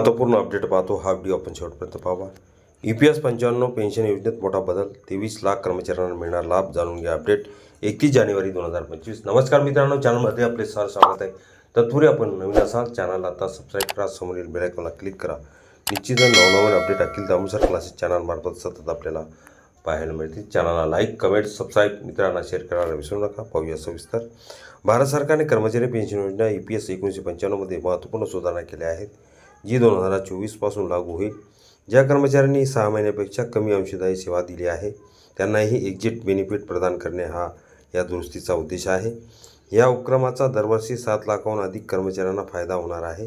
महत्त्वपूर्ण अपडेट पाहतो. हा व्हिडिओ आपण शेवटपर्यंत पाहावा. ई पी एस पंच्याण्णव पेन्शन योजनेत मोठा बदल. तेवीस लाख कर्मचाऱ्यांना मिळणार लाभ जाणून घ्या अपडेट एकतीस जानेवारी दोन हजार पंचवीस. नमस्कार मित्रांनो चॅनलमध्ये आपले सर स्वागत आहे. तत्पूर्वी आपण नवीन असाल चॅनलला आता सबस्क्राईब करा. समोरील बेलायकॉनला क्लिक करा. निश्चित नवनवीन अपडेट अखिल दामोसर क्लासेस चॅनलमार्फत सतत आपल्याला पाहायला मिळतील. चॅनलला लाईक कमेंट सबस्क्राईब मित्रांना शेअर करायला विसरू नका. पाहूया सविस्तर. भारत सरकारने कर्मचारी पेन्शन योजना ई पी एस एकोणीसशे पंच्याण्णवमध्ये महत्त्वपूर्ण सुधारणा केल्या आहेत. जी दोन हजार चोवीसपासून लागू होईल. ज्या कर्मचाऱ्यांनी सहा महिन्यापेक्षा कमी अंशदायी सेवा दिली आहे त्यांनाही एक्झिट बेनिफिट प्रदान करणे हा या दुरुस्तीचा उद्देश आहे. या उपक्रमाचा दरवर्षी सात लाखाहून अधिक कर्मचाऱ्यांना फायदा होणार आहे.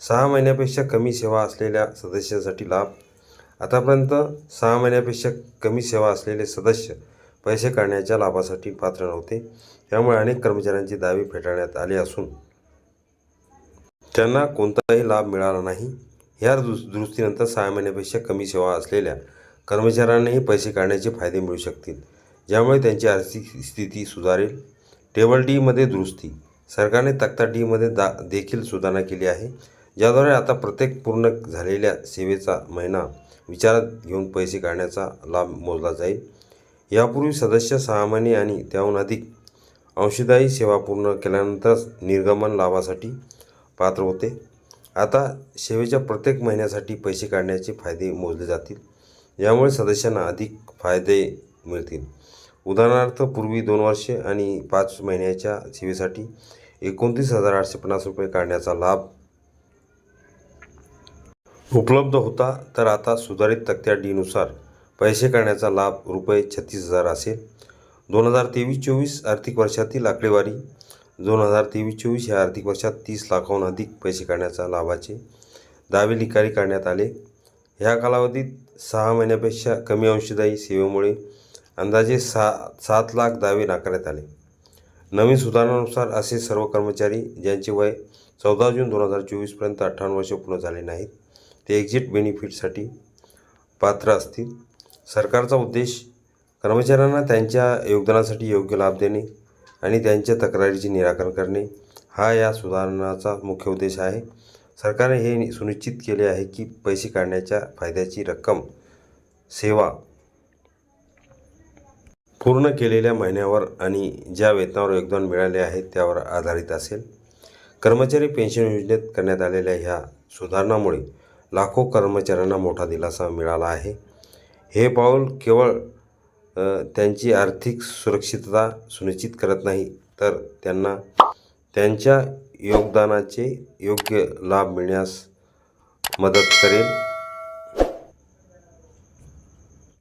सहा महिन्यापेक्षा कमी सेवा असलेल्या सदस्यांसाठी लाभ. आतापर्यंत सहा महिन्यापेक्षा कमी सेवा असलेले सदस्य पैसे काढण्याच्या लाभासाठी पात्र नव्हते. त्यामुळे अनेक कर्मचाऱ्यांचे दावे फेटाळण्यात आले असून त्यांना कोणताही लाभ मिळाला नाही. या दुस दुरुस्तीनंतर सहा महिन्यापेक्षा कमी सेवा असलेल्या कर्मचाऱ्यांनाही पैसे काढण्याचे फायदे मिळू शकतील. ज्यामुळे त्यांची आर्थिक स्थिती सुधारेल. टेबल डीमध्ये दुरुस्ती. सरकारने तक्ता डीमध्ये दा देखील सुधारणा केली आहे. ज्याद्वारे आता प्रत्येक पूर्ण झालेल्या सेवेचा महिना विचारात घेऊन पैसे काढण्याचा लाभ मोजला जाईल. यापूर्वी सदस्य सहा महिने आणि त्याहून अधिक अंशदायी सेवा पूर्ण केल्यानंतरच निर्गमन लाभासाठी पात्र होते. आता सेवेच्या प्रत्येक महिन्यासाठी पैसे काढण्याचे फायदे मोजले जातील. यामुळे सदस्यांना अधिक फायदे मिळतील. उदाहरणार्थ पूर्वी दोन वर्षे आणि पाच महिन्याच्या सेवेसाठी एकोणतीस हजार आठशे पन्नास रुपये काढण्याचा लाभ उपलब्ध होता. तर आता सुधारित तक्त्या डीनुसार पैसे काढण्याचा लाभ रुपये छत्तीस हजार असेल. दोन हजार तेवीस चोवीस आर्थिक वर्षातील आकडेवारी दोन हजार तेवीस चोवीस या आर्थिक वर्षात तीस लाखाहून अधिक पैसे काढण्याचा लाभाचे दावे निकारी काढण्यात आले. ह्या कालावधीत सहा महिन्यापेक्षा कमी अंशदायी सेवेमुळे अंदाजे सहा सात लाख दावे नाकारण्यात आले. नवीन सुधारणानुसार असे सर्व कर्मचारी ज्यांचे वय चौदा जून दोन हजार चोवीसपर्यंत अठ्ठावन्न वर्ष पूर्ण झाले नाहीत ते एक्झिट बेनिफिटसाठी पात्र असतील. सरकारचा उद्देश कर्मचाऱ्यांना त्यांच्या योगदानासाठी योग्य लाभ देणे आणि त्यांच्या तक्रारीचे निराकरण करणे हा या सुधारणाचा मुख्य उद्देश आहे. सरकारने हे सुनिश्चित केले आहे की पैसे काढण्याच्या फायद्याची रक्कम सेवा पूर्ण केलेल्या महिन्यावर आणि ज्या वेतनावर योगदान मिळाले आहे त्यावर आधारित असेल. कर्मचारी पेन्शन योजनेत करण्यात आलेल्या ह्या सुधारणामुळे लाखो कर्मचाऱ्यांना मोठा दिलासा मिळाला आहे. हे पाऊल केवळ त्यांची आर्थिक सुरक्षितता सुनिश्चित करत नाही तर त्यांना त्यांच्या योगदानाचे योग्य लाभ मिळण्यास मदत करेल.